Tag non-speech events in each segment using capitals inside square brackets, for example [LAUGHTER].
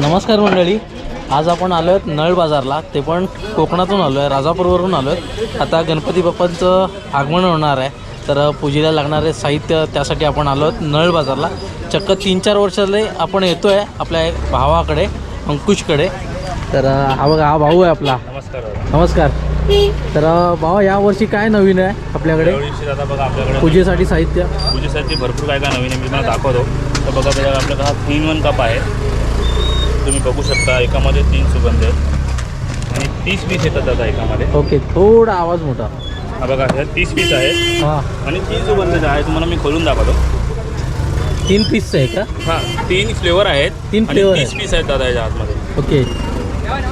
नमस्कार मंडळी. आज आपण आलो आहेत नळ बाजारला. ते पण कोकणातून आलो आहे राजापूरवरून आलो आहे आता गणपती बाप्पांचं आगमन होणार आहे. तर पूजेला लागणारे साहित्य त्यासाठी आपण आलो आहोत नळ बाजारला. चक्क तीन चार वर्षाले आपण येतो आहे आपल्या भावाकडे अंकुशकडे. तर हा बघा हा भाऊ आहे आपला. नमस्कार. नमस्कार. तर भावा यावर्षी काय नवीन आहे आपल्याकडे? यावर्षी दादा बघा आपल्याकडे पूजेसाठी साहित्य. पूजेसाठी भरपूर काय काय नवीन आहे मी तुम्हाला दाखवतो. तर बघा आपल्याकडे हा तीन वन कप आहे. तुम्ही बघू शकता एकामध्ये तीन सुगंध आहेत. आणि तीस पीस येतात दादा एकामध्ये. ओके थोडा आवाज मोठा. हा बघा हे तीस पीस आहे हां. आणि तीन सुगंध जे आहे तुम्हाला मी खोलून दाखवतो. तीन पीसचं आहे का? हां तीन फ्लेवर आहेत. तीन आणि flavor तीस आहेत. पीस आहेत दादा याच्या आतमध्ये. ओके.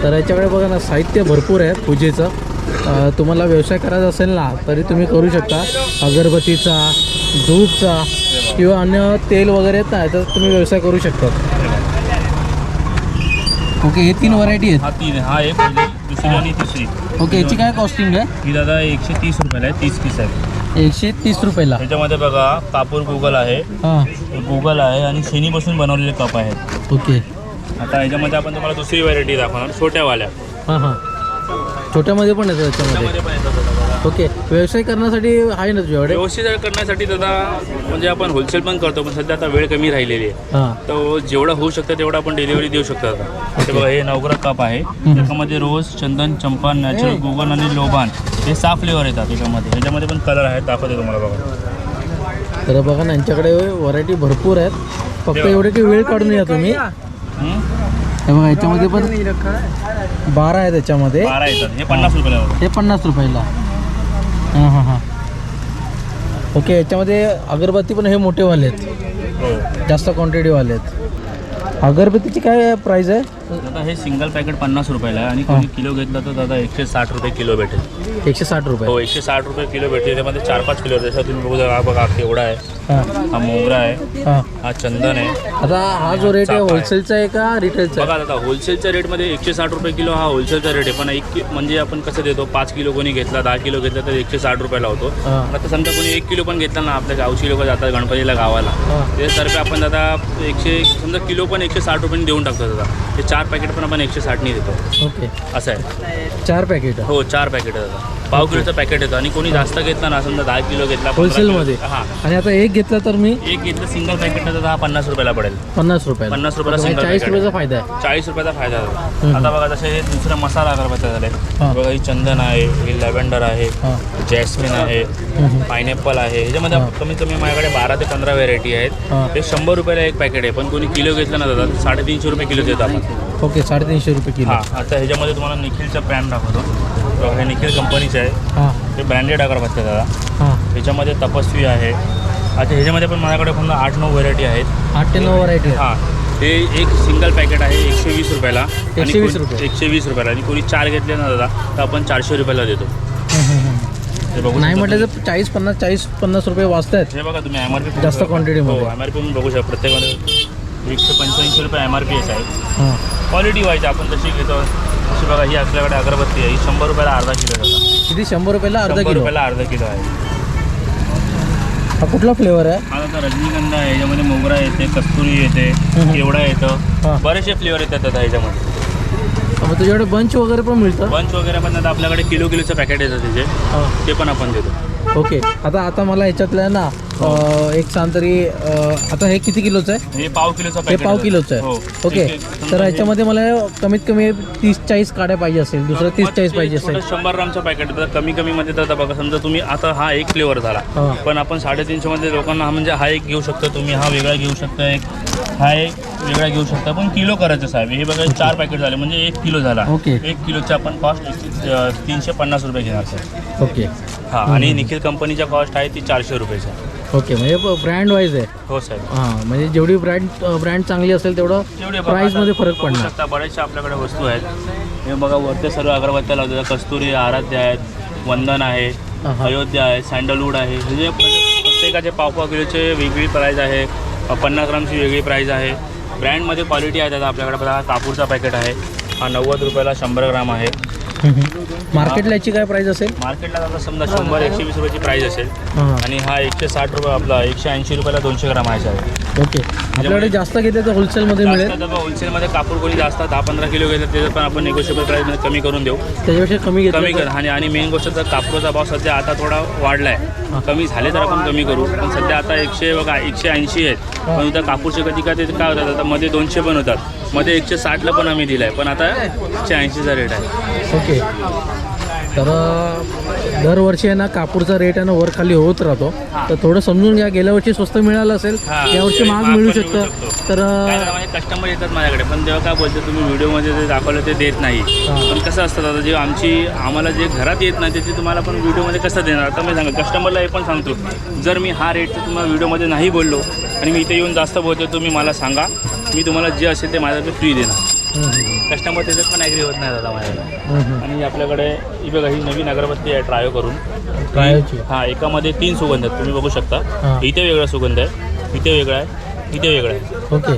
तर याच्याकडे बघा ना साहित्य भरपूर आहे पूजेचं. अं, तुम्हाला व्यवसाय करायचा असेल ना तरी तुम्ही करू शकता. अगरबत्तीचा धूपचा किंवा अन्य तेल वगैरे येत नाही तर तुम्ही व्यवसाय करू शकता. ओके हे तीन व्हरायटी आहेत. हा तीन. हा एक पहिली, दुसरी आणि तिसरी. ओके याची काय कॉस्टिंग आहे? ही दादा एकशे तीस रुपयाला आहे तीस पीस आहे. एकशे तीस रुपयाला. त्याच्यामध्ये बघा कापूर गुगल आहे. हां. गुगल आहे आणि शेणीपासून बनवलेले कप आहेत. ओके आता याच्यामध्ये आपण तुम्हाला दुसरी व्हरायटी दाखवणार छोट्यावाल्या. हां हां. छोट्यामध्ये पण येतं त्याच्यामध्ये पण येतात दादा बघा. ओके व्यवसाय करण्यासाठी आहे ना तुझ्याकडे? व्यवस्थित करण्यासाठी दादा म्हणजे आपण होलसेल पण करतो पण सध्या आता वेळ कमी राहिलेली आहे. हां. तर जेवढं होऊ शकतं तेवढं आपण डिलिव्हरी देऊ शकतो आता. ते बघा हे नवग्रह कप आहे. त्याच्यामध्ये रोज चंदन चंपा नॅचरल गुगल आणि लोबान हे सहा फ्लेवर येतात त्याच्यामध्ये. ह्याच्यामध्ये पण कलर आहेत दाखवते तुम्हाला बघा. तर बघा ना यांच्याकडे व्हरायटी भरपूर आहेत. फक्त. एवढे की वेळ काढून या तुम्ही. हं? हे बघा याच्यामध्ये पण बारा आहे त्याच्यामध्ये बारा येतात. हे पन्नास रुपयाला. हे पन्नास रुपयाला. हां हां हां. ओके याच्यामध्ये अगरबत्ती पण हे मोठेवाले आहेत. हो. जास्त क्वांटिटीवाले आहेत. अगरबत्तीची काय प्राईस आहे? दादा हे सिंगल पॅकेट पन्नास रुपयाला आहे आणि कोणी किलो घेतला तर दादा एकशे साठ रुपये किलो भेटेल. एकशे साठ रुपये? हो एकशे साठ रुपये किलो भेटते त्यामध्ये चार पाच किलो जसं तुम्ही बघू हा बघा केवढा आहे. हां. मोगरा आहे. हां. चंदन आहे. आता हा जो रेट आहे. होलसेलचा आहे. का रिटेलचा बघा आता होलसेलच्या रेटमध्ये एकशे साठ रुपये किलो हा होलसेलचा रेट आहे. पण एक म्हणजे आपण कसं देतो पाच किलो कोणी घेतला दहा किलो घेतला तर एकशे साठ रुपयाला होतो आता समजा कोणी एक किलो पण घेतला ना आपल्या गावची लोक जातात गणपतीला गावाला. त्याच्यातर्फे आपण दादा एकशे समजा किलो पण एकशे साठ रुपयांनी देऊन टाकतो दादा. चार पॅकेट पण आपण एकशे साठनी देतो. ओके. असं आहे. चार पॅकेट हो चार पॅकेट पाव किलोचं पॅकेट येतं आणि कोणी जास्त घेतला ना समजा दहा किलो घेतला होलसेलमध्ये हां. आणि आता एक घेतला तर मी? एक घेतलं सिंगल पॅकेट तर दादा हा पन्नास रुपयाला पडेल. पन्नास रुपयाला. पन्नास रुपयाला म्हणजे single चाळीस. रुपयाचा फायदा आहे. चाळीस रुपयाचा फायदा. आता बघा जसे हे दुसरं मसाला अगरबत्त्या झाले. बघा ही चंदन आहे ही लॅव्हेंडर आहे जॅस्मिन आहे. पायनॅपल आहे. ह्याच्यामध्ये. कमीत कमी माझ्याकडे बारा ते पंधरा व्हेरायटी आहेत. ते शंभर रुपयाला एक पॅकेट आहे पण कोणी किलो घेतलं ना दादा साडेतीनशे रुपये किलो देतो आपण. ओके साडेतीनशे रुपये किलो. हां आता ह्याच्यामध्ये तुम्हाला निखिलचं ब्रँड दाखवतो. बघा, हे निखिल कंपनीचं आहे. हां. हे ब्रँडेड अगरबत्त्या दादा. हां. ह्याच्यामध्ये तपस्वी आहे. आता ह्याच्यामध्ये पण माझ्याकडे पुन्हा आठ नऊ व्हेरायटी आहेत. आठ ते नऊ व्हरायटी हां. हे एक सिंगल पॅकेट आहे एकशे वीस रुपयाला 120 कोणी- रुपये. एकशे वीस रुपयाला. आणि कोणी चार घेतले ना दादा तर आपण चारशे रुपयाला देतो. हे बघू नाही म्हटलं. तर चाळीस पन्नास चाळीस पन्नास रुपये वाचत आहेत हे बघा तुम्ही एम आर पी जास्त मध्ये. हो एम आर पी बघू शकता. प्रत्येकामध्ये एकशे पंच्याऐंशी रुपये एम आर पी आहे. क्वालिटी वाईज आपण जशी घेतो अशी बघा ही आपल्याकडे अगरबत्ती आहे. ही शंभर रुपयाला अर्धा किलो आहे किती? शंभर रुपयाला अर्धा किलो? रुपयाला अर्धा किलो आहे. हा कुठला फ्लेवर आहे? हा आता रजनीगंधा आहे याच्यामध्ये मोगरा येते कस्तुरी येते. केवडा येतं. बरेचसे फ्लेवर येतात आता ह्याच्यामध्ये मग तुझ्याकडे बंच वगैरे पण मिळतं? बंच वगैरे पण आता आपल्याकडे किलो किलोचं पॅकेट येतं त्याचे. ते पण आपण देतो. ओके आता आता मला ह्याच्यातलं ना अं, एक सांग तरी अं, आता हे किती किलोचं आहे? हे पाव किलोचं हे पाव किलोचं आहे. हो. ओके एक- एक- समजा तर हे- ह्याच्यामध्ये मला कमीत कमी तीस चाळीस काड्या पाहिजे असेल दुसरं तीस चाळीस पाहिजे छोटं असेल. शंभर ग्रामचं पॅकेट कमी कमी मध्ये तर आता बघा समजा तुम्ही आता हा एक फ्लेवर झाला. हां. पण आपण साडेतीनशे मध्ये लोकांना हा म्हणजे हा एक घेऊ शकता तुम्ही हा वेगळा घेऊ शकता एक हा एक वेगळा घेऊ शकता. पण किलो करायचं साहेब हे बघा चार पॅकेट झाले म्हणजे एक किलो झाला. ओके. एक किलोचे आपण कॉस्ट तीनशे पन्नास रुपये घेणार सर ओके. हा आणि निखिल कंपनीच्या कॉस्ट आहे ती चारशे रुपयाची. आहे. ओके म्हणजे ब्रँड वाईज आहे. हो साहेब. हां म्हणजे जेवढी ब्रँड ब्रँड चांगली असेल तेवढं जेवढे बघा प्राईसमध्ये आता फरक बघू पडणार. शकता बऱ्याचशा आपल्याकडे वस्तू आहेत. हे बघा वरते सर्व अगरबत्त्या लावतात कस्तुरी आराध्य आहेत वंदन आहे हां हां. अयोध्या आहे सँडलवूड आहे. म्हणजे प्रत्येक- प्रत्येकाचे पाव पाव किलोचे वेगळी प्राईज आहे. अ, पन्नास ग्रामची वेगळी प्राईज आहे. ब्रँडमध्ये क्वालिटी आहे त्याचा आपल्याकडे. बघा कापूरचा पॅकेट आहे. हा नव्वद रुपयाला शंभर ग्राम आहे. मार्केटला याची काय प्राईस असेल? मार्केटला आता समजा शंभर एकशे वीस रुपयाची प्राईज असेल. हां. आणि हा एकशे साठ रुपये आपला एकशे ऐंशी रुपयाला दोनशे ग्राम आहे साहेब. ओके आपल्याकडे जास्त घेते तर होलसेलमध्ये मिळेल? जास्त आता होलसेलमध्ये कापूर कोणी जास्त दहा पंधरा किलो घेतात त्याच्यात पण आपण निगोशिएबल प्राईसमध्ये कमी करून देऊ. त्याच्यापेक्षा कमी घेतलं कमी तर- कर. आणि आणि मेन गोष्ट तर कापरोचा भाव सध्या आता थोडा वाढला आहे कमी झाले तर आपण कमी करू. पण सध्या आता एकशे बघा एकशे ऐंशी आहेत. पण उद्या कापूरचे कधी काय ते काय होतात? आता मध्ये दोनशे पण होतात. मध्ये एकशे साठला पण आम्ही दिला आहे पण आता एकशे ऐंशीचा रेट आहे. ओके. तर दरवर्षी आहे ना कापूरचा रेट आहे ना वर खाली होत राहतो. तर थोडं समजून घ्या गेल्या वर्षी स्वस्त मिळालं असेल हा, यावर्षी महाग मिळू शकतं. तर अ, काय झालं माझे कस्टमर येतात माझ्याकडे पण तेव्हा काय बोलते तुम्ही व्हिडिओमध्ये जे दाखवलं ते देत नाही. पण कसं असतं दादा जे आमची आम्हाला जे घरात येत नाही ते तुम्हाला पण व्हिडिओमध्ये कसं देणार? आता मी सांगा कस्टमरला हे पण सांगतो जर मी हा रेट तुम्हाला व्हिडिओमध्ये नाही बोललो आणि मी इथे येऊन जास्त बोलतो तुम्ही मला सांगा. मी तुम्हाला जे असेल ते माझ्याकडे फ्री देणार. कस्टमर त्याच्यात पण ॲग्री होत नाही दादा हम्म. आणि आपल्याकडे ही बघा ही नवीन अगरबत्ती आहे ट्रायो करून. ट्रायोची. हां एकामध्ये तीन सुगंध आहेत तुम्ही बघू शकता. इथे वेगळा सुगंध आहे इथे वेगळा आहे इथे वेगळा आहे. ओके.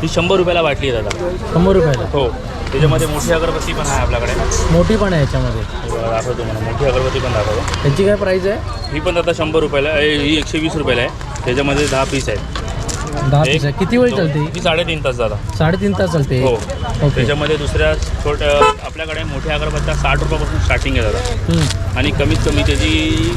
ही शंभर रुपयाला वाटली आहे दादा. शंभर रुपयाला? हो. त्याच्यामध्ये मोठी अगरबत्ती पण आहे आपल्याकडे. मोठी पण आहे याच्यामध्ये. दाखवतो मला मोठी अगरबत्ती पण दाखवतो. त्याची काय प्राईस आहे? ही पण आता शंभर रुपयाला. ही एकशे वीस रुपयाला आहे. त्याच्यामध्ये दहा पीस आहेत. दहा एक, पीस आहे. किती वेळ दोन, चालते? ही? साडेतीन तास दादा साडेतीन तास चालते. हो. ओके. त्याच्यामध्ये दुसऱ्या छोट्या आपल्याकडे मोठ्या अगरबत्त्या साठ रुपयापासून स्टार्टिंग आहे दादा हम्म. आणि कमीत कमी त्याची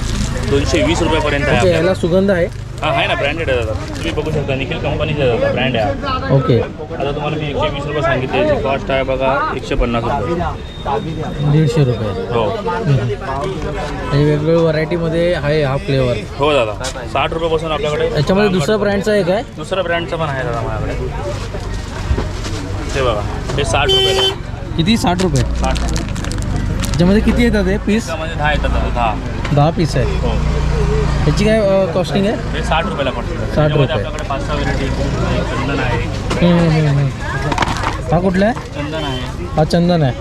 दोनशे वीस रुपयापर्यंत आहे ओके आपल्याला. याला सुगंध आहे. हा आहे ना ब्रँडेड आहे दादा. तुम्ही बघू शकता निखिल कंपनीचे दादा ब्रँड आहे ओके. आता तुम्हाला मी एकशे वीस रुपये सांगितले याची कॉस्ट आहे बघा एकशे पन्नास रुपये. दीडशे रुपये. हो. म्हणजे वेगवेगळ्या व्हरायटीमध्ये आहे हा फ्लेवर हो दादा. साठ रुपयापासून आपल्याकडे त्याच्यामध्ये दुसऱ्या ब्रँडचा एक आहे दुसऱ्या ब्रँडचं पण आहे दादा माझ्याकडे. हे बघा हे साठ रुपयाला आहे. किती? साठ रुपये. साठ. त्याच्यामध्ये किती येतात हे पीस त्यामध्ये दहा येतात दादा दहा. दहा पीस आहे. हो. त्याची काय कॉस्टिंग आहे? हे साठ रुपयाला पडतं साठ त्याच्यामध्ये रुपये. आपल्याकडे पाच सहा व्हेरायटी चंदन आहे. हम्म, हम्म, हम्म. हा कुठला आहे? चंदन आहे. हा चंदन आहे.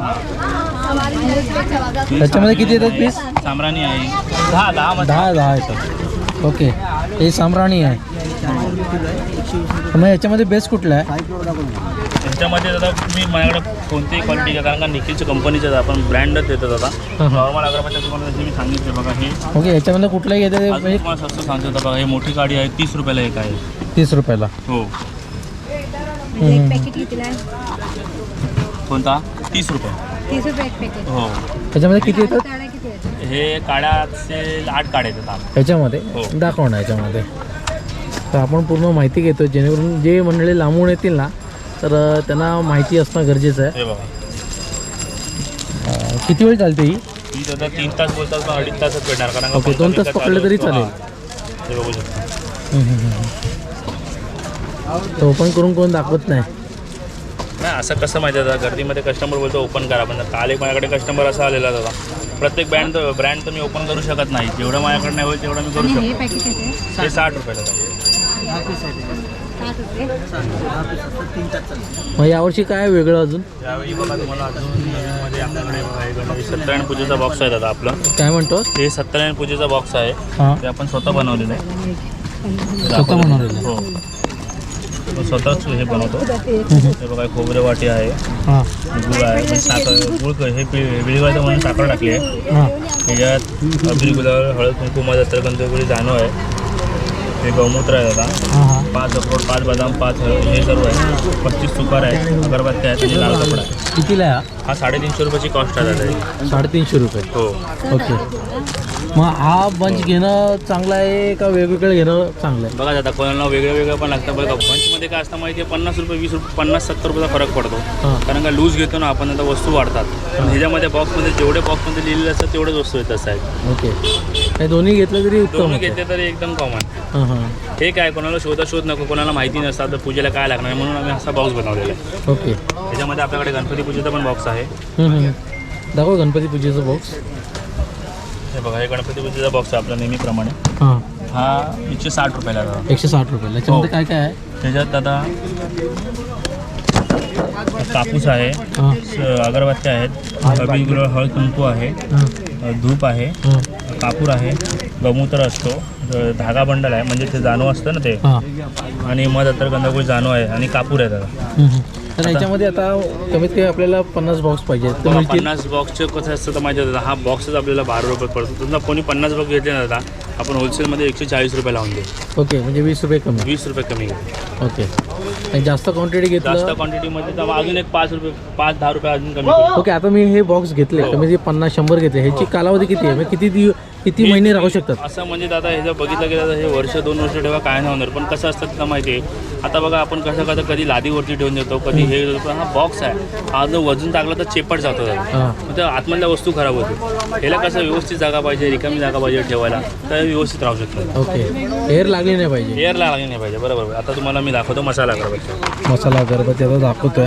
त्याच्यामध्ये किती येतात पीस सामराणी आहे. दहा दहा मध्ये. दहा दहा येतात. ओके. हे सामराणी आहे. मग याच्यामध्ये बेस्ट कुठला आहे? त्याच्यामध्ये दादा तुम्ही माझ्याकडे कोणतीही क्वालिटी घ्या कारण का निखिलच्या कंपनीचे आपण ब्रँडच देतो दादा. हां, हां. नॉर्मल अगरबत्त्या तुम्हाला जशी मी सांगितले बघा हे ओके याच्यामध्ये कुठलाही येतं ते आज म्हणजे तुम्हाला स्वस्त सांगतो दादा बघा हे मोठी गाडी आहे तीस रुपयाला एक आहे. तीस रुपयाला. हो. हम्म. पॅकेट कितीला आहे कोणता? तीस रुपये. तीस रुपये एक पॅकेट हो. त्याच्यामध्ये किती येतात? काढा किती येतात? हे काड्याचे आठ काड्या येतात ह्याच्यामध्ये हो. दाखव ना याच्यामध्ये. तर आपण पूर्ण माहिती घेतो जेणेकरून जे मंडळी लांबून येतील ना तर त्यांना माहिती असणं गरजेचं आहे. हे अ, किती वेळ चालते ही? दादा तीन तास बोलतात पण अडीच तासच भेटणार कारण का ओके, पंखा दोन तास बिंखा पकडले चालू तरी असतो. चालेल. हां. बघू शकता. ओपन करून कोण दाखवत नाही. नाही असं कसं माहिती आहे दादा? गर्दीमध्ये कस्टमर बोलतो ओपन करा. पण काल एक माझ्याकडे कस्टमर असा आलेला दादा. प्रत्येक ब्रँड ब्रँड तर मी ओपन करू शकत नाही. जेवढं माझ्याकडे नाही होईल तेवढं मी करू आणि हे शकतो. पॅकेट हे साठ रुपयाला दादा. रुपये मग यावर्षी काय वेगळं अजून? यावेळी बघा तुम्हाला अजून आपल्याकडे बघा हे सत्यनारायण पूजेचा बॉक्स आहे दादा आपलं. काय म्हणतो? हे सत्यनारायण पूजेचा बॉक्स आहे. हां. ते आपण स्वतः बनवलेलं आहे. स्वतः बनवलेलं आहे. हो. तो स्वतःच हे बनवतो. हे बघा खोबरे वाटी आहे. हां. गुळ आहे. म्हणजे साखर गुळ क- हे पि- विळीवायचं म्हणून साखर टाकली आहे. हां. त्याच्यात अबिर गुलाल हळद कुंकू मदत्र गंधगुळी जाणू आहे. हे गौमूत्र आहे दादा. हां हां. पाच अक्रोड पाच बदाम पाच हळद हे सर्व आहे. पस्तीस सुपार आहे अगरबत्त्या आहेत आणि लाल कपडा आहे. कितीला आहे हा? हा साडेतीनशे रुपयाची कॉस्ट आहे दादा. साडेतीनशे रुपये. हो. ओके. मग हा बंच घेणं चांगलं आहे का वेगवेगळं घेणं चांगलं आहे? बघा दादा कोणाला वेगळं वेगळं पण लागतं. बघा बंचमध्ये काय असतं माहिती आहे पन्नास रुपये वीस रुपये पन्नास सत्तर रुपयाचा फरक पडतो. हां. कारण का लूज घेतो ना आपण आता वस्तू वाढतात. पण ह्याच्यामध्ये बॉक्समध्ये जेवढे बॉक्समध्ये लिहिलेले असतात तेवढेच वस्तू येत असतात ओके. हे दोन्ही घेतलं तरी उत्तम दोन्ही. घेतले तरी एकदम कॉमन हां हां. हे काय कोणाला शोधा शोध नको कोणाला माहिती नसतात तर पूजेला काय लागणार आहे म्हणून आम्ही असा बॉक्स बनवलेला आहे. ओके. त्याच्यामध्ये आपल्याकडे गणपती पूजेचा पण बॉक्स आहे. हम्म, हम्म. दाखव गणपती पूजेचं बॉक्स हे बघा हे गणपती पूजेचा बॉक्स आहे आपला नेहमीप्रमाणे. हां. हा एकशे साठ रुपयाला दादा. एकशे साठ रुपये याच्यामध्ये हो. काय काय आहे? त्याच्यात दादा कापूस आहे हां. स- अगरबत्त्या आहेत गुलाल हळद कुंकू आहे हां. धूप आहे हां. कापूर आहे गमूत्र असतो धागा बंडल आहे म्हणजे ते जाणू असतं ना ते. हां. आणि मध अत्तर गंधगुळी जाणू आहे आणि कापूर आहे हम्म. तर याच्यामध्ये आता कमीत कमी आपल्याला पन्नास बॉक्स पाहिजे पन्नास बॉक्सचं कसं असतं तर माहिती हा बॉक्सच आपल्याला बारा रुपये पडतो तुमचा कोणी पन्नास बॉक्स घेतले ना दादा आपण होलसेलमध्ये एकशे चाळीस रुपये लावून देऊ. ओके म्हणजे वीस रुपये कमी. वीस रुपये कमी ओके. आणि जास्त क्वांटिटी जास्त घेतलं क्वांटिटीमध्ये तर अजून एक पाच रुपये पाच दहा रुपये अजून कमी ओके आता मी हे बॉक्स घेतले. हो. कमी पन्नास शंभर घेतले ह्याची कालावधी किती आहे? म्हणजे किती दिव किती महिने राहू शकतात? असं म्हणजे दादा हे जर बघितलं गेलं तर हे वर्ष दोन वर्ष ठेवा काय नाही होणार. पण कसं असतं तुला माहिती आहे आता बघा आपण कसं कसं कधी लादीवरती ठेवून देतो कधी हे देतो हा बॉक्स आहे. हा जर वजन टाकला तर चेपट जातो त्या आतमधल्या वस्तू खराब होते ह्याला कसं व्यवस्थित जागा पाहिजे रिकामी जागा पाहिजे ठेवायला तर व्यवस्थित राहू शकतं. ओके. एअर लागली नाही पाहिजे. एअरला लागली नाही पाहिजे बरोबर आता तुम्हाला मी दाखवतो मसाला अगरबत्ती. मसाला अगरबत्ती आता दाखवतोय.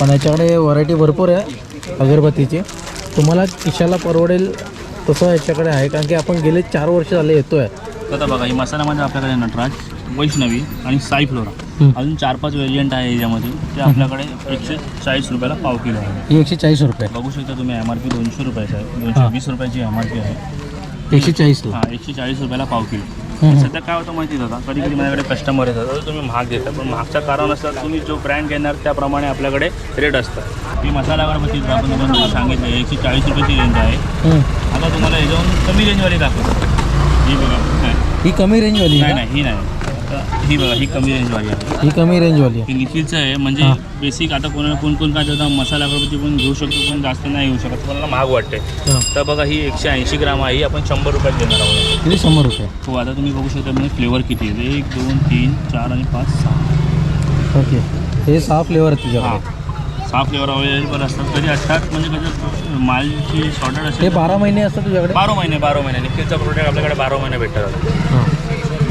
पण याच्याकडे व्हरायटी भरपूर आहे अगरबत्तीची. तुम्हाला खिशाला परवडेल तसं याच्याकडे आहे कारण की आपण गेले चार वर्ष झाले येतोय. आता बघा ही मसाल्यामध्ये आपल्याकडे नटराज वैष्णवी आणि साई फ्लोरा. अजून चार पाच व्हेरियंट आहे याच्यामध्ये. ते आपल्याकडे एकशे चाळीस रुपयाला पाव किलो आहे. एकशे चाळीस रुपये. बघू शकता तुम्ही एम आर पी दोनशे रुपयाचं आहे. दोनशे वीस रुपयाची एम आर पी आहे. एकशे चाळीसला हां एकशे चाळीस रुपयाला पाव किलो. सध्या काय होतं माहिती दादा? कधी कधी माझ्याकडे कस्टमर येतात. तर तुम्ही महाग देता. पण महागचं कारण असतं तुम्ही जो ब्रँड घेणार त्याप्रमाणे आपल्याकडे रेट असतात. ही मसाला जर आपण तुम्हाला सांगितलं एकशे चाळीस रुपयाची रेंज आहे. हं. आता तुम्हाला कमी रेंजवाली दाखवतो. ही बघा ही कमी रेंजवाली नाही नाही, ही नाही. ही बघा ही कमी रेंजवाली आहे? ही कमी रेंजवाली आहे. ही निखिलचं आहे म्हणजे हां. बेसिक आता कोणाला कोण कोण काय देतं मसाला अगरबत्ती पण घेऊ शकतो पण जास्त नाही घेऊ शकत. कोणाला महाग वाटते हां. तर बघा ही एकशे ऐंशी ग्राम आहे ही आपण शंभर रुपयात देणार आहोत. किती शंभर रुपये. हो आता तुम्ही बघू शकता म्हणजे फ्लेवर किती आहे. एक दोन तीन चार आणि पाच सहा. ओके. हे सहा फ्लेवर आहेत हां. तुझ्याकडे सहा फ्लेवर अवेलेबल असतात. कधी असतात म्हणजे कसं मालची शॉर्टेज हे असेल बारा महिने असतात तुझ्याकडे? बारा महिने बारा महिने. निखिलचा प्रोडक्ट आपल्याकडे बारा महिने भेटतात. हां.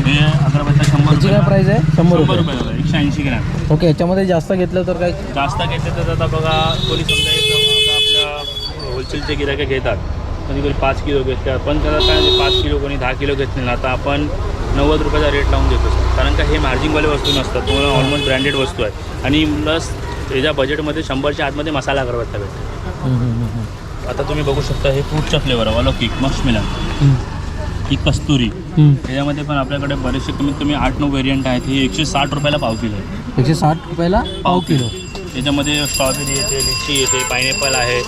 हे अगरबत्त्या शंभर त्याची काय प्राईस आहे? शंभर शंभर रुपये. एकशे ऐंशी ग्रॅम. ओके याच्यामध्ये जास्त घेतलं तर काय? जास्त घेतले तर आता बघा कोणी समजा एक आता आपल्या होलसेलचे गिरायके घेतात. कधी कधी पाच किलो घेतात. पण त्याला काय म्हणजे पाच किलो कोणी दहा किलो घेतले ना आता आपण नव्वद रुपयाचा रेट लावून देतो. कारण का हे मार्जिंगवाले वस्तू नसतात. तुम्हाला ऑलमोस्ट ब्रँडेड वस्तू आहे. आणि प्लस त्याच्या बजेटमध्ये शंभरच्या आतमध्ये मसाला अगरबत्ता भेटतो हं, हं. आता तुम्ही बघू शकता हे फ्रूटचा फ्लेवर आहे. अलौकिक मक्ष मिलन हं, ही कस्तुरी. त्याच्यामध्ये पण आपल्याकडे बरेचसे कमीत कमी आठ नऊ व्हेरियंट आहेत. हे एकशे साठ रुपयाला पाव किलो आहे. एकशे साठ रुपयाला पाव किलो. त्याच्यामध्ये स्ट्रॉबेरी येते लिची येते पायनॅपल आहे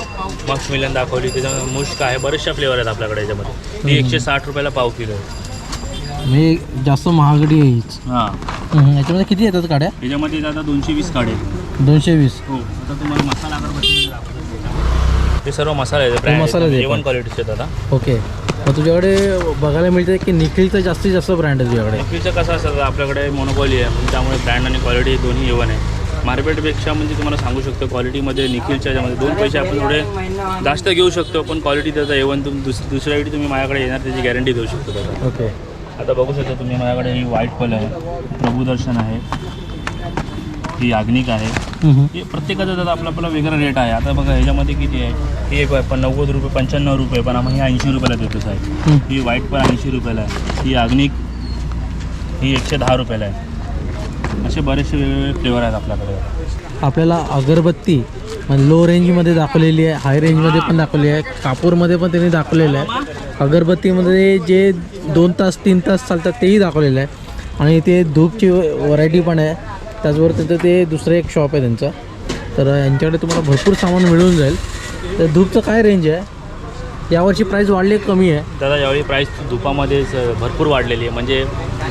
मक्स मिलन दाखवली त्याच्यामध्ये मुश्क आहे बरेचशा फ्लेवर आहेत आपल्याकडे याच्यामध्ये. ही एकशे साठ रुपयाला पाव किलो आहे. म्हणजे जास्त महागडी आहे हां. याच्यामध्ये किती येतात काड्या? त्याच्यामध्ये आता दोनशे वीस काढे दोनशे वीस. हो आता तुम्हाला मसाला अगरबत्ती हे सर्व मसाले आहेत मसाले आहेत. जेवण. क्वालिटीचे आता. ओके. मग तुझ्याकडे बघायला मिळते की निखिलचं जास्तीत जास्त ब्रँड आहे तुझ्याकडे? नक्कीचं कसं असतं आपल्याकडे मोनोपॉली आहे त्यामुळे ब्रँड आणि क्वालिटी दोन्ही येवन आहे. मार्केटपेक्षा म्हणजे तुम्हाला सांगू शकतो क्वालिटीमध्ये निखिलच्या याच्यामध्ये दोन पैसे आपण थोडे जास्त घेऊ शकतो पण क्वालिटी त्याचा येवन तुम्ही दुस दुसऱ्या वेळी तुम्ही माझ्याकडे येणार त्याची गॅरंटी देऊ शकतो ओके आता बघू शकता तुम्ही माझ्याकडे ही व्हाईट पल आहे प्रभूदर्शन आहे. ही याज्ञिक आहे. हं, हं. हे प्रत्येकाचा त्याचा आपला आपला वेगळा रेट आहे. आता बघा ह्याच्यामध्ये किती आहे? ही एक पण नव्वद रुपये पंच्याण्णव रुपये पण आम्ही ऐंशी रुपयाला देतो साहेब. हं. ही व्हाईट पण ऐंशी रुपयाला आहे. ही याज्ञिक ही एकशे दहा रुपयाला आहे. असे बरेचसे वेगवेगळे फ्लेवर आहेत आपल्याकडे. आपल्याला अगरबत्ती लो रेंजमध्ये दाखवलेली आहे हाय रेंजमध्ये पण दाखवली आहे कापूरमध्ये पण त्यांनी दाखवलेलं आहे. अगरबत्तीमध्ये जे दोन तास तीन तास चालतात तेही दाखवलेलं आहे. आणि ते धूपची व्हरायटी पण आहे. त्याचबरोबर तिथं ते दुसरं एक शॉप आहे त्यांचं. तर यांच्याकडे तुम्हाला भरपूर सामान मिळून जाईल. तर धूपचं काय रेंज आहे? यावर्षी प्राईस वाढली कमी आहे? दादा यावेळी प्राईस धुपामध्येच भरपूर वाढलेली आहे. म्हणजे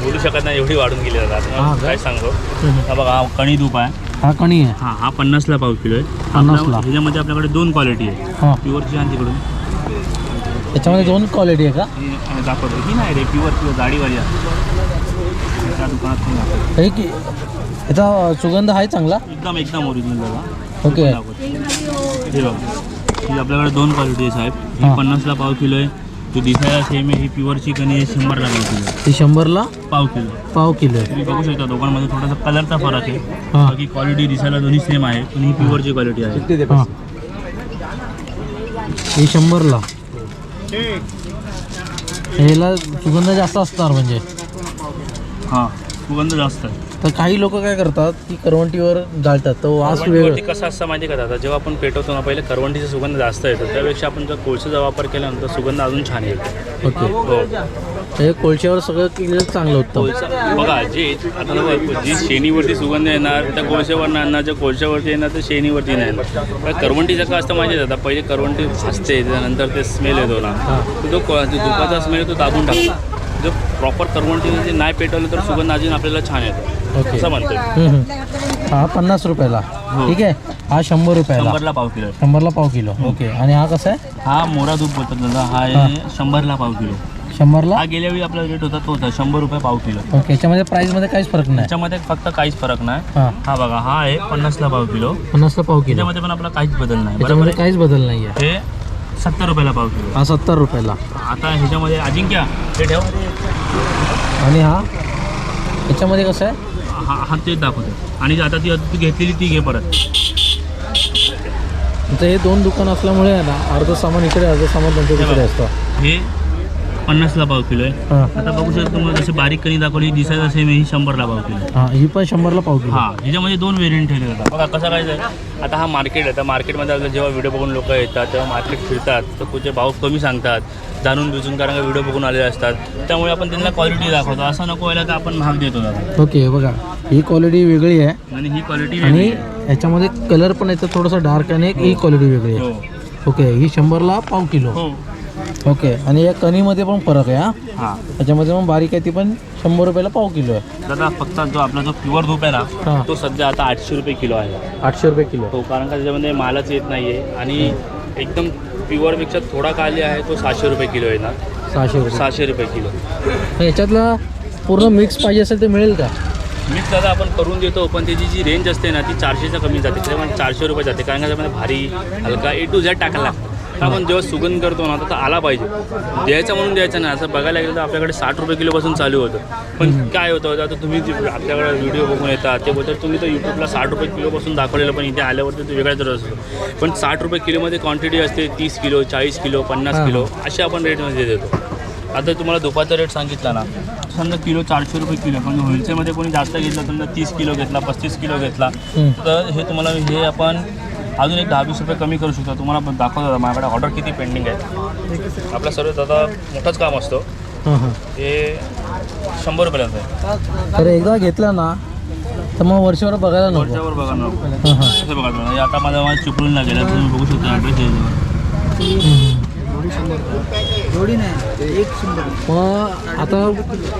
बोलू शकत नाही एवढी वाढून गेली दादा. हां? काय सांगतो हं. बघा हा कणी धूप आहे. हा कणी आहे. हा हा पन्नासला पाव किलो आहे. पन्नासला. ह्याच्यामध्ये आपल्याकडे दोन क्वालिटी आहे. हां. प्युअरची आणि तिकडून. याच्यामध्ये दोन क्वालिटी आहे का? ही दाखवतो. ही नाही रे प्युअर प्युअर गाडीवाली आहे. त्या दुकानात हे याचा सुगंध आहे चांगला? एकदम एकदम ओरिजिनल दादा ओके. हे बघा. ही आपल्याकडे दोन क्वालिटी आहे साहेब. ही. पन्नासला पाव किलो आहे. तो दिसायला सेम आहे ही प्युअर चिकन आहे शंभरला पाव किलो. ती शंभरला? पाव किलो पाव किलो आहे. तुम्ही बघू शकता दोघांमध्ये थोडासा कलरचा फरक आहे. बाकी क्वालिटी दिसायला दोन्ही सेम आहे पण ही प्युअरची क्वालिटी आहे. हां. हे शंभरला. ह्याला सुगंध जास्त असणार म्हणजे. हां सुगंध जास्त आहे. तर काही लोक काय करतात की करवंटीवर जाळतात. तर वास करवंटीवरती वेगळं. कसं असतं माहिती आहे का दादा? जेव्हा आपण पेटवतो ना पहिले करवंटीचा सुगंध जास्त येतो. त्यापेक्षा आपण जर कोळशाचा वापर केल्यानंतर सुगंध अजून छान येतो. ओके. हो. हे कोळशावर सगळं केलेलं चांगलं कोळसा बघा जे आता बघा, जी शेणीवरती सुगंध येणार त्या कोळशावर नाही येणार ज्या कोळशावरती येणार तर शेणीवरती नाही येणार. पण करवंटीचं का असतं माहिती आहे दादा? पहिले करवंटी असते त्यानंतर ते स्मेल येतो ना. तर तो को- जो धुपाचा स्मेल तो दाबून टाकतो. प्रॉपर करवंटीने जे नाही पेटवलं तर सुगंध अजून आपल्याला छान येतो. ओके. असं म्हणतोय. हा पन्नास रुपयाला. ठीक आहे? हा शंभर रुपयाला. शंभरला पाव किलो. शंभरला पाव किलो. ओके. आणि हा कसा आहे? हा मोरा धूप बोलतात दादा. हा हां. आहे शंभरला पाव किलो. शंभरला? हा गेल्या वेळी आपला रेट होता तो होता शंभर रुपये पाव किलो. ओके. याच्यामध्ये प्राईसमध्ये काहीच फरक नाही. त्याच्यामध्ये फक्त काहीच फरक नाही. हां. हा बघा हा आहे पन्नासला पाव किलो. पन्नासला पाव किलो. त्याच्यामध्ये पण आपला काहीच बदल नाही. बरोबर याच्यामध्ये आहे? काहीच बदल नाही आहे हे सत्तर रुपयाला पाव किलो. हा सत्तर रुपयाला. आता ह्याच्यामध्ये अजिंक्य हे ठेव. आणि हा? याच्यामध्ये कसं आहे? हा हा तेच दाखवतो आणि आता ती ती घेतलेली ती घे परत. तुमचं हे दोन दुकान असल्यामुळे आहे ना अर्ध सामान इकडे अर्ध सामान त्यांच्या हे तिकडे. असतं. हे पन्नासला पाव किलो आहे. हां. आता बघू शकता तुम्हाला जशी बारीक कणी दाखवली दिसायचं असेल ही शंभरला पाव किलो आहे. हां ही पण शंभरला पाव किलो हा ह्याच्यामध्ये दोन व्हेरियंट ठेवले जातात बघा कसं काय आहे आता हा मार्केट आहे तर मार्केटमध्ये आपल्याला जेव्हा व्हिडिओ बघून लोक येतात तेव्हा मार्केट फिरतात तर कुठे भाव कमी सांगतात जाणून बुजून कारण का व्हिडिओ बघून आलेले असतात. त्यामुळे आपण त्यांना क्वालिटी दाखवतो. असं नको व्हायला का आपण महाग देतो दादा. ओके हे बघा ही क्वालिटी वेगळी आहे आणि ही क्वालिटी आणि याच्यामध्ये कलर पण याचा थोडासा डार्क आणि एक ही. क्वालिटी वेगळी हो. आहे ओके ही शंभरला पाव किलो. हो. ओके. आणि या कणीमध्ये पण फरक आहे हा? हां. याच्यामध्ये पण बारीक आहे ती पण शंभर रुपयाला पाव किलो आहे. दादा फक्त जो आपला जो प्युअर धूप आहे ना हां. तो सध्या आता आठशे रुपये किलो आहे. आठशे रुपये किलो तो कारण का त्याच्यामध्ये मालच येत नाही आहे आणि एकदम प्युअरपेक्षा थोडा खाली आहे तो सहाशे रुपये किलो येणार सहाशे रुपये. सहाशे रुपये किलो. मग याच्यातला पूर्ण मिक्स पाहिजे असेल ते मिळेल का? मिक्स दादा आपण करून देतो पण त्याची जी रेंज असते ना ती चारशेच्या कमी जाते. त्याच्यामुळे चारशे रुपये जाते. कारण का त्यामध्ये भारी हलका ए टू झेड टाकायला लागतं. तर आपण जेव्हा सुगंध करतो ना तर आला पाहिजे. द्यायचा म्हणून द्यायचा नाही. असं बघायला गेलं तर आपल्याकडे साठ रुपये किलोपासून चालू होतं. पण काय होतं आता तुम्ही जे आपल्याकडे व्हिडिओ बघून येतात ते बोलतात तुम्ही तर यूट्यूबला साठ रुपये किलोपासून दाखवलेलं पण इथे आल्यावरती तो वेगळाच दर असतो. पण साठ रुपये किलोमध्ये क्वांटिटी असते तीस किलो चाळीस किलो पन्नास. किलो असे आपण रेटमध्ये देतो. आता तुम्हाला दुपारचा रेट सांगितला ना समजा किलो चारशे रुपये किलो पण होलसेलमध्ये कोणी जास्त घेतला समजा तीस किलो घेतला पस्तीस किलो घेतला. तर हे तुम्हाला हे आपण अजून एक दहा वीस रुपये कमी करू शकतो. तुम्हाला पण दाखवतो दादा माझ्याकडे ऑर्डर किती पेंडिंग आहे आपला सर्व दादा मोठंच काम असतो. हे शंभर रुपयाला आहे. तर एकदा घेतला ना तर मग वर्षभर बघायला नको. वरच्यावर बघा ना. बघा तुम्हाला हे आता माझा माझा चिपळून लागेल तुम्ही बघू शकता ॲड्रेस आहे मग आता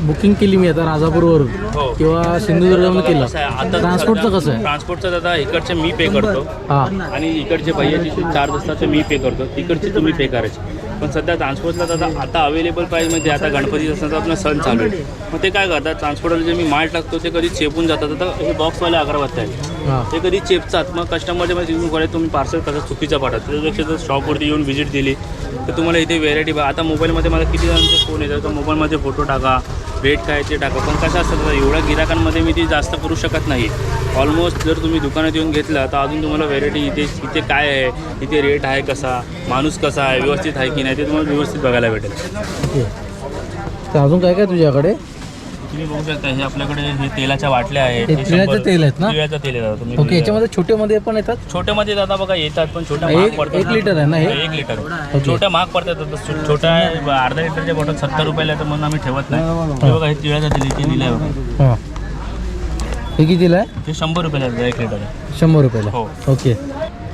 बुकिंग केली मी आता राजापूरवरून. हो. किंवा सिंधुदुर्गवरून केलं. कसं आहे, आता ट्रान्सपोर्टचं कसं आहे? ट्रान्सपोर्टचं दादा इकडचे मी पे करतो. हां. आणि इकडचे भैयाचे जे चार्ज असतात ते मी पे करतो. तिकडचे तुम्ही पे करायचे. पण सध्या ट्रान्सपोर्टला दादा आता अवेलेबल प्राईजमध्ये आता गणपती असताना आपला सण चालू आहे. मग ते काय करतात? ट्रान्सपोर्टला जे मी माल टाकतो ते कधी चेपून जातात. आता हे बॉक्सवाले अगरबत्ती आहेत. हां ते कधी चेपतात मग कस्टमरच्या मध्ये करायचं तुम्ही पार्सल कसं चुकीचं पाठवत त्याच्यापेक्षा जर शॉपवरती येऊन व्हिजिट दिली तर तुम्हाला इथे व्हेरायटी बघा आता मोबाईलमध्ये मला किती जणांचे फोन येतात तर मोबाईलमध्ये फोटो टाका रेट काय ते टाका. पण कसं असतं एवढ्या गिराकांमध्ये मी ती जास्त करू शकत नाही. ऑलमोस्ट जर तुम्ही दुकानात येऊन घेतलं तर अजून तुम्हाला व्हेरायटी इथे इथे काय आहे इथे रेट आहे कसा माणूस कसा आहे व्यवस्थित आहे की नाही ते तुम्हाला व्यवस्थित बघायला भेटेल. तर अजून काय काय तुझ्याकडे? तुम्ही बघू शकता हे आपल्याकडे हे तेलाच्या बाटल्या आहेत. हे हे तिळाचं शंभर- तेल आहेत ना? तिळाचं तेल तुम्ही ओके याच्यामध्ये छोटेमध्ये पण येतात? छोट्यामध्ये दादा बघा येतात पण छोट्या एक- महाग पडतात एक लिटर आहे ना हे? एक लिटर. छोट्या महाग पडतात आता छो- छोट्या अर्धा लिटरच्या बॉटल सत्तर रुपयाला आहे तर म्हणून आम्ही ठेवत नाही. हे बघा हे तिळाचं तेल इथे दिलं आहे बघा. हां. हे कितीला आहे? हे शंभर रुपयाला आहे एक लिटर आहे. शंभर रुपयाला. हो. ओके.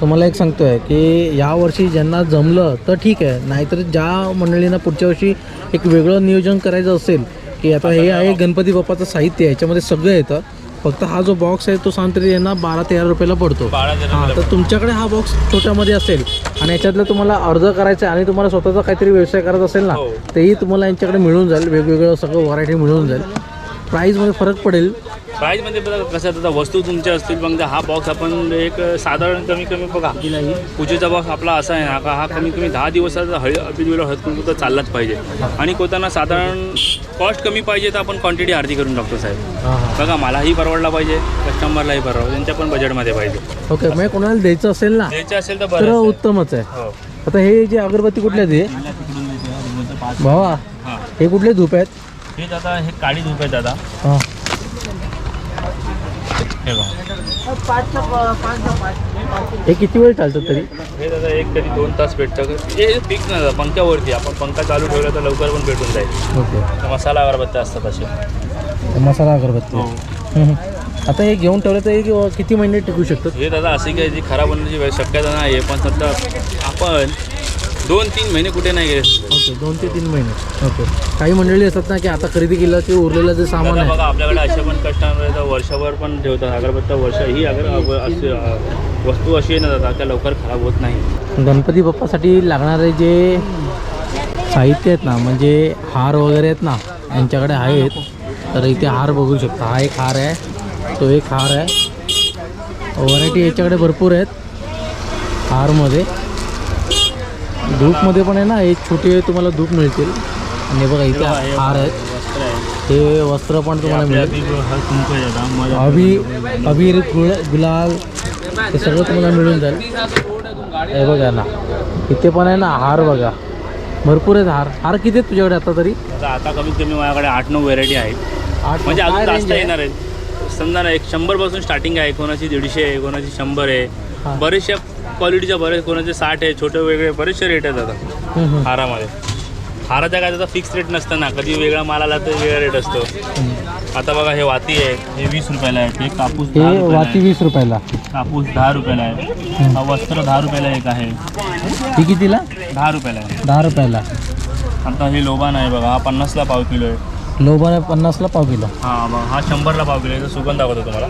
तुम्हाला एक सांगतोय की यावर्षी ज्यांना जमलं तर ठीक आहे. नाहीतर ज्या मंडळींना पुढच्या वर्षी एक वेगळं नियोजन करायचं असेल की आता हे आहे गणपती बाप्पाचं साहित्य आहे याच्यामध्ये सगळं येतं. फक्त हा जो बॉक्स आहे तो सांगतो तरी यांना बारा तेरा रुपयाला पडतो. हां तर तुमच्याकडे हा बॉक्स छोट्यामध्ये असेल आणि याच्यातलं तुम्हाला अर्ज करायचा आहे आणि तुम्हाला स्वतःचा काहीतरी व्यवसाय करायचा असेल ना हो. तेही तुम्हाला यांच्याकडे मिळून जाईल. वेगवेगळं सगळं व्हरायटी मिळून जाईल. प्राईजमध्ये फरक पडेल. प्राईजमध्ये बघा कसं आता वस्तू तुमच्या असतील मग हा बॉक्स आपण एक साधारण कमी कमी बघा. पूजेचा बॉक्स आपला असा आहे ना का हा कमी कमी दहा दिवसाचा हळी अभिजीला हळद तर चाललाच पाहिजे. आणि कोताना साधारण कॉस्ट कमी पाहिजे तर आपण क्वांटिटी अर्धी करून टाकतो साहेब. बघा मलाही परवडला पाहिजे कस्टमरलाही परवडला त्यांच्या पण बजेटमध्ये पाहिजे. ओके म्हणजे कोणाला द्यायचं असेल ना द्यायचे असेल तर बरं उत्तमच आहे. हो. आता हे जे अगरबत्ती कुठले आहेत तिकडून देतो, बोलतो पाच. भावा हां. हे कुठले धूप आहेत? हे दादा हे काळी धूप आहे दादा. हां. हे बघा. हे किती वेळ चालतं तरी? हे दादा एक कधी दोन तास भेटतं. हे फिक्स नाही दादा पंख्यावरती. आपण पंखा चालू ठेवला तर लवकर पण भेटून जाईल. ओके. तर मसाला अगरबत्त्या असतात असे. मसाला अगरबत्ती. हम्म, हम्म. [LAUGHS] आता हे घेऊन ठेवलं तर हे किती महिने टिकू शकतात? हे दादा अशी काही जी खराब होण्याची वेळ शक्यता नाही. आहे पण सध्या आपण दोन तीन महिने कुठे नाही गेले. ओके दोन ते तीन महिने. ओके. काही मंडळी असतात ना की आता खरेदी केलं ते उरलेलं जे सामान आहे. बघा आपल्याकडे असे पण कस्टमर आहेत वर्षभर पण ठेवतात. अगरबत्त्या वर्ष ही अगर अग- अशी अ, वस्तू अशी ना दादा त्या लवकर खराब होत नाही. गणपती बाप्पासाठी लागणारे जे साहित्य आहेत ना म्हणजे हार वगैरे आहेत ना यांच्याकडे आहेत. तर इथे हार बघू शकता. हा एक हार आहे तो एक हार आहे. व्हरायटी याच्याकडे भरपूर आहेत हारमध्ये. धूपमध्ये पण आहे ना एक छोटे तुम्हाला धूप मिळतील. आणि बघा इथे हार आहेत हे वस्त्र पण तुम्हाला मिळेल. अभि- अबीर गुलाल हे सगळं तुम्हाला मिळून जाईल. हे बघा ना इथे पण आहे ना हार बघा. भरपूर आहेत हार. हार किती आहेत तुझ्याकडे आता तरी? आता कमीत कमी माझ्याकडे आठ नऊ व्हेरायटी आहेत. आठ म्हणजे अजून जास्त? येणार आहेत. समजा ना एक शंभरपासून स्टार्टिंग आहे कोणाची दीडशे आहे कोणाची शंभर. आहे. बरेचशा क्वालिटीच्या बरेच कोणाचे साठ आहे छोटे वेगळे बरेचसे रेट आहेत आता. हारामध्ये. हाराच्या काय त्याचा फिक्स रेट नसतं ना. कधी वेगळा माल आला तर वेगळा रेट असतो. आता बघा हे वाती आहे. हे वीस रुपयाला आहे. हे कापूस दहा हे रुपयाला वाती आहे. वीस रुपयाला. कापूस दहा रुपयाला आहे. हा वस्त्र दहा रुपयाला एक आहे. ही कितीला? दहा रुपयाला आहे. दहा रुपयाला. आता हे लोबान आहे बघा. हा पन्नासला पाव किलो आहे. लोबन आहे पन्नासला पाव किलो. हा मग हा शंभरला पाव किलो आहे. याचा सुगंध दाखवतो तुम्हाला.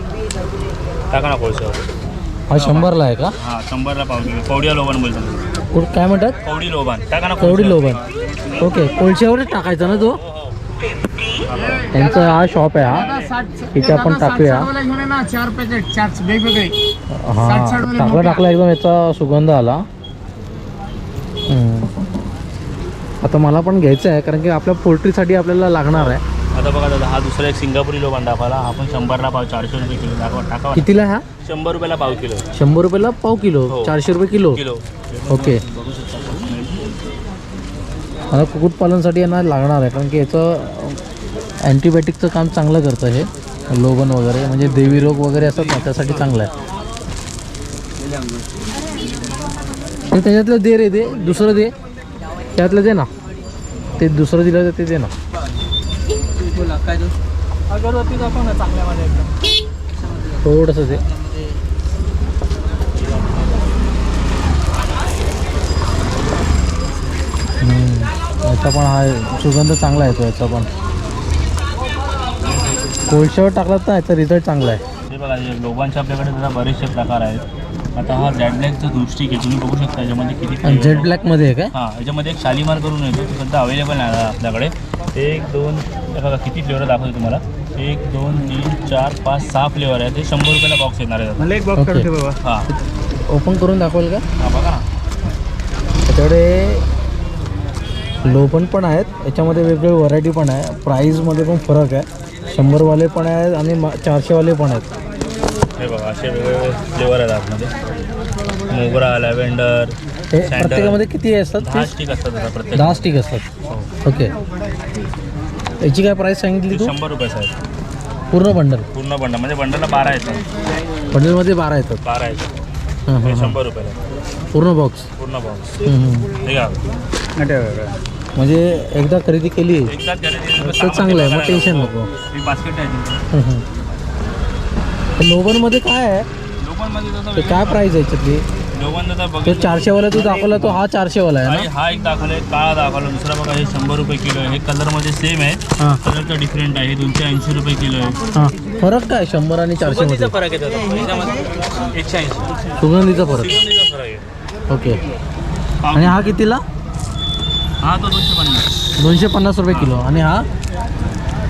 टाका ना कोळशावर. हा शंभरला आहे का? हा शंभरला कवडिया लोबान बोलतो कुठं काय म्हणतात? कवडी लोबान. टाका ना कवडी. लोबन. ओके कोळशावरच टाकायचा ना तो? त्यांचा हा शॉप आहे हा. इथे आपण टाकूया. चार पॅकेट चार वेगवेगळे. हा टाकला टाकला एकदम याचा सुगंध आला. आता मला पण घ्यायचं आहे कारण की आपल्या पोल्ट्रीसाठी आपल्याला लागणार आहे. आता बघा दादा हा दुसरा एक सिंगापुरी लोबान दाखवला हा पण शंभरला पाव चारशे रुपये किलो. दाखवा टाकावा ना. कितीला हा? शंभर रुपयाला पाव किलो. शंभर रुपयाला पाव किलो? हो. चारशे रुपये किलो? किलो. ओके. मला कुक्कुटपालनसाठी यांना लागणार आहे कारण की याचं अँटीबायोटिकचं काम चांगलं करतं हे. लोबन वगैरे म्हणजे देवी रोग वगैरे असतात ना त्यासाठी चांगलं आहे. ते त्याच्यातलं दे रे दे. दुसरं दे. त्यातलं दे ना. ते दुसरं दिलं तर ते दे ना. अगरबत्ती दाखव ना चांगल्यामध्ये एकदम. थोडंसं हम्म, याचा पण हा सुगंध चांगला येतो याचा पण. कोळशावर टाकलात ना याचा रिझल्ट चांगला आहे. बघा लोबांचे आपल्याकडे जरा बरेचसे प्रकार आहेत. आता हा जॅड ब्लॅकचा धूपस्टिक आहे तुम्ही बघू शकता याच्यामध्ये किती आहे. ब्लॅकमध्ये आहे काय? हां याच्यामध्ये एक शालीमार करून येतो तो सध्या अवेलेबल आहे आपल्याकडे. एक दोन हे बघा किती फ्लेवर दाखवतो तुम्हाला. एक दोन तीन चार पाच सहा फ्लेवर आहे ते शंभर रुपयाला बॉक्स येणार आहे मला एक बॉक्स काढून बाबा. हां. ओपन करून दाखवाल का? हां बघा ना. त्याच्याकडे लोपन पण आहेत. याच्यामध्ये वेगवेगळी व्हरायटी पण आहे. प्राईजमध्ये पण फरक आहे. शंभरवाले पण आहेत आणि मा- चारशेवाले पण आहेत. हे बघा असे वेगवेगळे फ्लेवर आहेत आतमध्ये. मोगरा लॅव्हेंडर हे प्रत्येकामध्ये किती असतात? दहा स्टिक असतात आता प्रत्येक. दहा स्टिक असतात. हो. ओके. याची काय प्राईस सांगितली ते शंभर रुपयाचं आहे पूर्ण बंडल? पूर्ण बंडल म्हणजे बंडलला बारा येतात. बंडलमध्ये बारा येतात. बारा येतात. हां हे हां हां. शंभर रुपयाला. आहे. पूर्ण बॉक्स पूर्ण बॉक्स. हे घ्या म्हणजे एकदा खरेदी केली. एकदाच तर चांगलं आहे मग टेन्शन नको. बास्केट आहे. हे लोबनमध्ये काय आहे? लोकांमध्ये ते काय प्राईस आहे याच्यातली? तो चारशेवाला तू दाखवला तो हा चारशेवाला आहे हा एक दाखवला काळा दाखवला. दुसरा बघा हे शंभर रुपये किलो आहे. हे कलरमध्ये सेम आहे. हां. कलरचा डिफरंट आहे. दोनशे ऐंशी रुपये किलो आहे. हां. फरक काय शंभर आणि चारशेमध्ये फरक आहे एकशे ऐंशी. सुगंधीचा फरक. ओके. आणि हा कितीला? हा तो दोनशे पन्नास. दोनशे पन्नास रुपये किलो. आणि हा?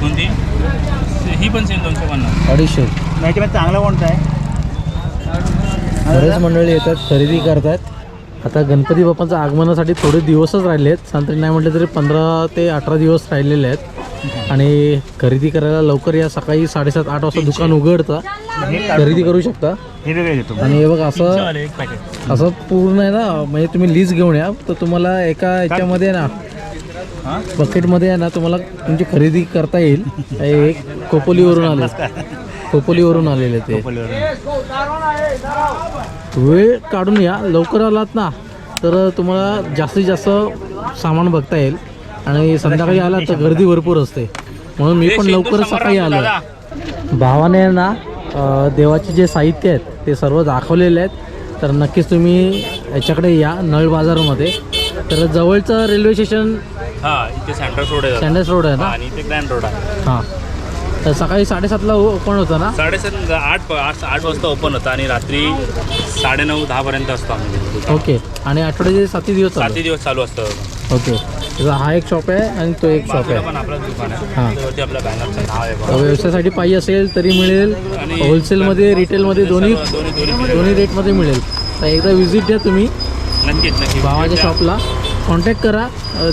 कोणती? ही पण सेम दोनशे पन्नास. अडीचशे. याच्यामध्ये चांगला कोणता आहे? बरेच मंडळी येतात खरेदी करतात. आता गणपती बाप्पांच्या आगमनासाठी थोडे दिवसच राहिले आहेत. सांगतरी नाही म्हटलं तरी पंधरा ते अठरा दिवस राहिलेले आहेत. आणि खरेदी करायला लवकर या सकाळी साडेसात आठ वाजता दुकान उघडतं. खरेदी करू शकता. आणि हे बघ असं असं पूर्ण आहे ना म्हणजे तुम्ही लीज घेऊन या. तर तुम्हाला एका याच्यामध्ये ना बकेटमध्ये आहे ना तुम्हाला तुमची खरेदी करता येईल. हे एक कोपोलीवरून आले खोपोलीवरून आलेले ते. वेळ काढून या. लवकर आलात ना तर तुम्हाला जास्तीत जास्त सामान बघता येईल. आणि संध्याकाळी आलात तर गर्दी भरपूर असते. म्हणून मी पण लवकर सकाळी आलो भावाने ना देवाचे जे साहित्य आहेत ते सर्व दाखवलेले आहेत. तर नक्कीच तुम्ही याच्याकडे या नळ बाजारमध्ये. तर जवळचं रेल्वे स्टेशन हा इथे सँड्रस रोड आहे. सँडस रोड आहे ना? आणि इथे ग्रँड रोड आहे. हां. तर सकाळी साडेसातला ओपन होतं ना? साडेसात आठ आठ आठ वाजता ओपन होतं आणि रात्री साडेनऊ दहापर्यंत असतो आम्ही. ओके. आणि आठवड्याचे सातही दिवस चालू? सातही दिवस चालू असतं. ओके. तर हा एक शॉप आहे आणि तो एक शॉप आहे. पण आपलं दुकान आहे. हां. त्यावरती आपल्या बॅनरचं नाव आहे तर बघा. व्यवसायासाठी पाहिजे असेल तरी मिळेल. आणि होलसेलमध्ये रिटेलमध्ये दोन्ही दोन्ही रेटमध्ये मिळेल. तर एकदा व्हिजिट द्या तुम्ही. नक्कीच नक्की भावाच्या शॉपला कॉन्टॅक्ट करा.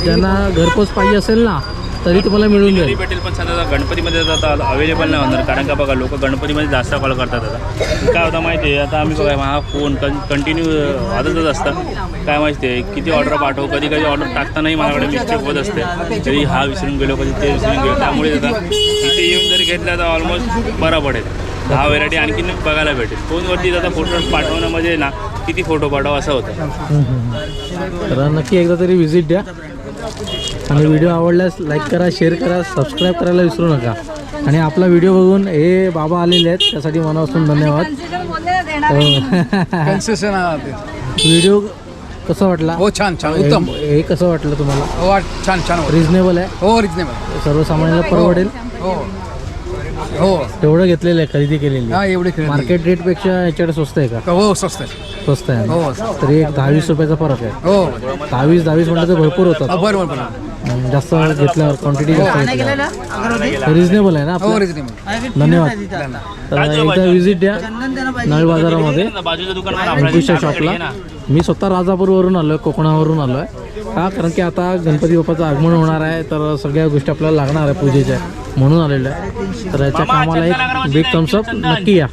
ज्यांना घरपोच पाहिजे असेल ना तरी तुम्हाला मिळून जाईल. भेटेल पण सध्या गणपतीमध्ये आता अवेलेबल नाही होणार कारण का बघा लोक गणपतीमध्ये जास्त कॉल करतात आता. काय होतं माहिती आहे आता आम्ही बघा हा फोन कं कंटिन्यू वाजतच असतं. काय माहिती आहे किती ऑर्डर पाठव कधी कधी ऑर्डर टाकतानाही माझ्याकडे मिस्टेक होत असते. कधी हा विसरून गेलो कधी ते विसरून गेलो त्यामुळे आता इथे येऊन जरी घेतला तर ऑलमोस्ट बरा पडेल. दहा व्हेरायटी आणखीन बघायला भेटेल. फोनवरती आता फोटो पाठवण्यामध्ये ना किती फोटो पाठव असं होतं. तर नक्की एकदा तरी व्हिजिट द्या. आणि व्हिडिओ आवडल्यास लाईक करा शेअर करा सबस्क्राईब करायला विसरू नका. आणि आपला व्हिडिओ बघून हे बाबा आलेले आहेत त्यासाठी मनापासून धन्यवाद. [LAUGHS] हो. व्हिडिओ कसा वाटला? हो छान छान. उत्तम. हे कसं वाटलं तुम्हाला? हो छान छान. रिझनेबल आहे? हो रिजनेबल सर्वसामान्यांना परवडेल? हो. हो. तेवढं घेतलेलं आहे खरेदी केलेली. हा एवढे खरेदी. मार्केट रेटपेक्षा याच्याकडे स्वस्त आहे का? हो स्वस्त आहे. स्वस्त आहे ना? हो. तरी एक दहा वीस रुपयाचा फरक आहे. हो. दहावीस दहावीस म्हटलं तर भरपूर होतात. हो, बरं बरं बरं हम्म, जास्त घेतल्यावर क्वांटिटी जास्त घेतल्यावर. रिझनेबल आहे ना हो रिजनेबल धन्यवाद. तर एकदा व्हिजिट द्या. नळ बाजारामध्ये. अंकुशच्या शॉपला. मी स्वतः राजापूरवरून आलो आहे कोकणावरून आलो आहे का कारण की आता गणपती बाप्पाचं आगमन होणार आहे तर सगळ्या गोष्टी आपल्याला लागणार आहे पूजेच्या म्हणून आलेलो आहे. तर याच्या कामाला एक बिग थम्सअप नक्की या.